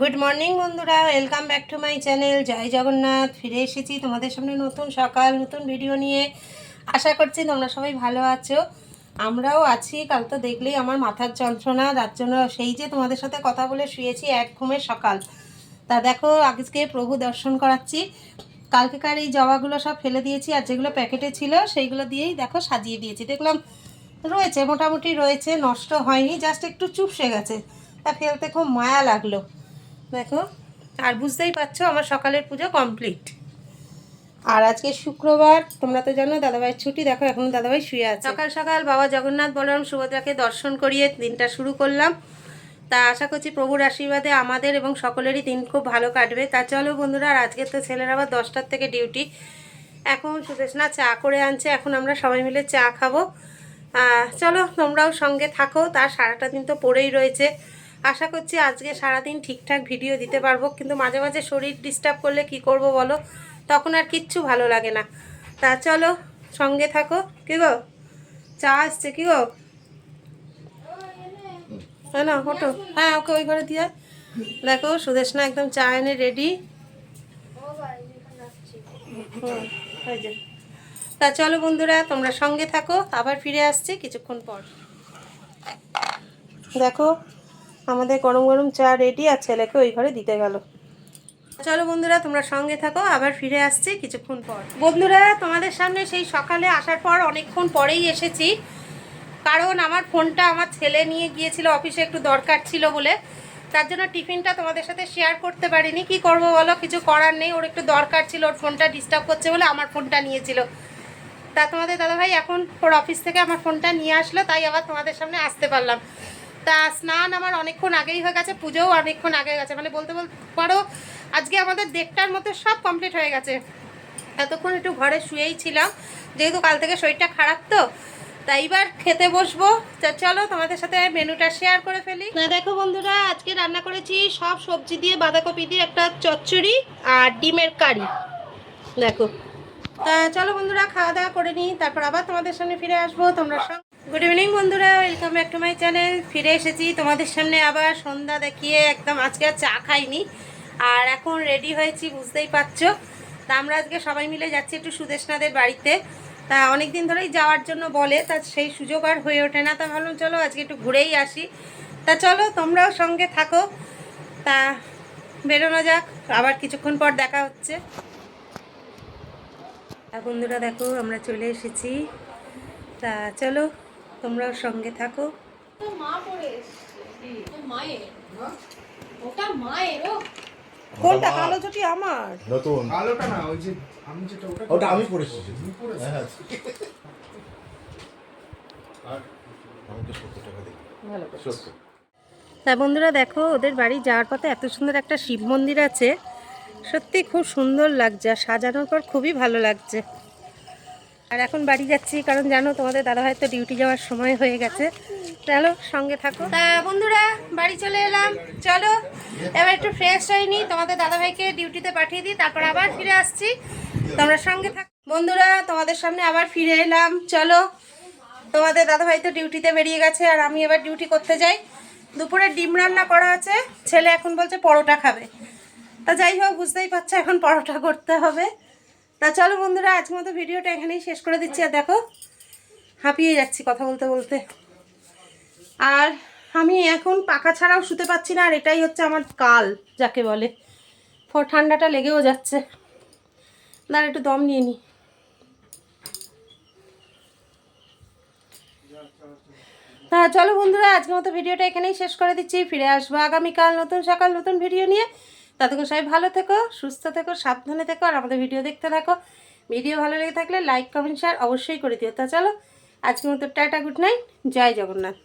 Good morning বন্ধুরা। Welcome back to my channel Jai Jagannath. ফিরে এসেছি তোমাদের সামনে নতুন সকাল, নতুন ভিডিও নিয়ে। আশা করছি তোমরা সবাই ভালো আছো। আমরাও আছি। কাল তো দেখলেই আমার মাথার যন্ত্রণা। তার জন্য সেই যে তোমাদের সাথে কথা বলে শুয়েছি, এক ঘুমের সকাল। তা দেখো, আজকে প্রভু দর্শন করাচ্ছি। কালকেকার এই জবাগুলো সব ফেলে দিয়েছি, আর যেগুলো প্যাকেটে ছিল, সেইগুলো দিয়েই দেখো সাজিয়ে দিয়েছি। দেখলাম রয়েছে, মোটামুটি রয়েছে, নষ্ট হয়নি, জাস্ট একটু চুপসে গেছে। তা ফেলতে খুব মায়া লাগল। দেখো আর বুঝতেই পারছ আমার সকালের পুজো কমপ্লিট আর আজকে শুক্রবার তোমরা তো জানো দাদাভাইয়ের ছুটি দেখো এখন দাদাভাই শুয়ে আছে। সকাল সকাল বাবা জগন্নাথ বলরাম সুভদ্রাকে দর্শন করিয়ে দিনটা শুরু করলাম। তা আশা করছি প্রভুর আশীর্বাদে আমাদের এবং সকলেরই দিন খুব ভালো কাটবে। তা চলো বন্ধুরা আর আজকে তো ছেলের আবার দশটার থেকে ডিউটি এখন সুদেশনা চা করে আনছে এখন আমরা সবাই মিলে চা খাব। চলো তোমরাও সঙ্গে থাকো তার সারাটা দিন তো পড়েই রয়েছে। আশা করছি আজকে সারাদিন ঠিকঠাক ভিডিও দিতে পারব, কিন্তু মাঝে মাঝে শরীর ডিস্টার্ব করলে কি করব বলো? তখন আর কিচ্ছু ভালো লাগে না। তা চলো, সঙ্গে থাকো। কি গো? চা আসছে কি গো? হ্যাঁ না ওটো হ্যাঁ ওকে ওই ঘরে দিয়ে দেখো, সুদেশনা একদম চা এনে রেডি তা চলো বন্ধুরা, তোমরা সঙ্গে থাকো, আবার ফিরে আসছি কিছুক্ষণ পর। দেখো আমাদের গরম গরম চা রেডি আর ছেলেকে ওই ঘরে দিতে গেল। চলো বন্ধুরা, তোমরা সঙ্গে থাকো, আবার ফিরে আসছি কিছুক্ষণ পর। বন্ধুরা, তোমাদের সামনে সেই সকালে আসার পর অনেকক্ষণ পরেই এসেছি। কারণ আমার ফোনটা আমার ছেলে নিয়ে গিয়েছিল, অফিসে একটু দরকার ছিল বলে। তার জন্য টিফিনটা তোমাদের সাথে শেয়ার করতে পারিনি। কি করব বলো? কিছু করার নেই, ওর একটু দরকার ছিল, ওর ফোনটা ডিস্টার্ব করছে বলে আমার ফোনটা নিয়েছিল। তা তোমাদের দাদাভাই এখন ওর অফিস থেকে আমার ফোনটা নিয়ে আসলো, তাই আবার তোমাদের সামনে আসতে পারলাম। তা স্নান আমার অনেকক্ষণ আগেই হয়ে গেছে পুজোও অনেকক্ষণ আগে গেছে। মানে বলতে বলতে পারো আজকে আমাদের দেড়টার মধ্যে সব কমপ্লিট হয়ে গেছে। এতক্ষণ একটু ঘরে শুয়েই ছিলাম যেহেতু কাল থেকে শরীরটা খারাপ তো তাই এবার খেতে বসবো। তা চলো তোমাদের সাথে মেনুটা শেয়ার করে ফেলি। না দেখো বন্ধুরা আজকে রান্না করেছি সব সবজি দিয়ে বাঁধাকপি দিয়ে একটা চচ্চড়ি আর ডিমের কারি। দেখো। তা চলো বন্ধুরা খাওয়া দাওয়া করে নিই তারপর আবার তোমাদের সামনে ফিরে আসব। তোমরা গুড ইভিনিং বন্ধুরা। Welcome back to my channel ফিরে এসেছি তোমাদের সামনে আবার। সন্ধ্যা দেখিয়ে একদম আজকে আর চা খাইনি। আর এখন রেডি হয়েছি, বুঝতেই পারছ। তা আমরা আজকে সবাই মিলে যাচ্ছি একটু সুদেশনাদের বাড়িতে। তা অনেক দিন ধরেই যাওয়ার জন্য বলে, তা সেই সুযোগ আর হয়ে ওঠে না। তা ভাবলাম, চলো আজকে একটু ঘুরেই আসি। তা চলো, তোমরাও সঙ্গে থাকো। তা বেরোনো যাক। আবার কিছুক্ষণ পর দেখা হচ্ছে। আর বন্ধুরা দেখো, আমরা চলে এসেছি। তা চলো। তোমরাও সঙ্গে থাকো। তো মা পড়ে এসছে। তো মায়ের ওটা মায়ের ও। কোনটা কালো চটি আমার? নতুন। কালোটা না ওই যে আমি যেটা ওটা ওটা আমি পড়েছি। তুমি পড়েছো? হ্যাঁ আর আমি তো টাকা দিই ভালো সত্তর। তা বন্ধুরা দেখো ওদের বাড়ি যাওয়ার পথে এত সুন্দর একটা শিব মন্দির আছে। সত্যি খুব সুন্দর লাগছে আর সাজানোর পর খুবই ভালো লাগছে। আর এখন বাড়ি যাচ্ছি, কারণ জানো তোমাদের দাদা হয়তো ডিউটি যাওয়ার সময় হয়ে গেছে। চলো, সঙ্গে থাকো। তা বন্ধুরা, বাড়ি চলে এলাম। চলো, এবার একটু ফ্রেশ হয়নি তোমাদের দাদাভাইকে ডিউটিতে পাঠিয়ে দিই, তারপর আবার ফিরে আসছি। তোমরা সঙ্গে থাক বন্ধুরা, তোমাদের সামনে আবার ফিরে এলাম। চলো, তোমাদের দাদাভাই তো ডিউটিতে বেরিয়ে গেছে, আর আমি এবার ডিউটি করতে যাই। দুপুরে ডিম রান্না করা আছে, ছেলে এখন বলছে পরোটা খাবে। তা যাই হোক, বুঝতেই পারছ, এখন পরোটা করতে হবে। তা চলো বন্ধুরা আজ মতো ভিডিওটা এখানেই শেষ করে দিচ্ছি। আর দেখো, হাঁপিয়ে যাচ্ছি কথা বলতে বলতে। আর আমি এখন পাখা ছাড়াও শুতে পাচ্ছি না, আর এটাই হচ্ছে আমার কাল, যাকে বলে। ফ, ঠান্ডাটা লেগেও যাচ্ছে। দাঁড়া, একটু দম নিয়ে নিই হ্যাঁ চলো বন্ধুরা, আজকের মতো ভিডিওটা এখানেই শেষ করে দিচ্ছি। ফিরে আসব আগামীকাল নতুন সকাল, নতুন ভিডিও নিয়ে। ততক্ষণ সবাই ভালো থেকো, সুস্থ থেকো, সাবধানে থেকো, আর আমাদের ভিডিও দেখতে থাকো। ভিডিও ভালো লেগে থাকলে লাইক কমেন্ট শেয়ার অবশ্যই করে দিও। তা চলো, আজকের মতো tata good night Jai Jagannath.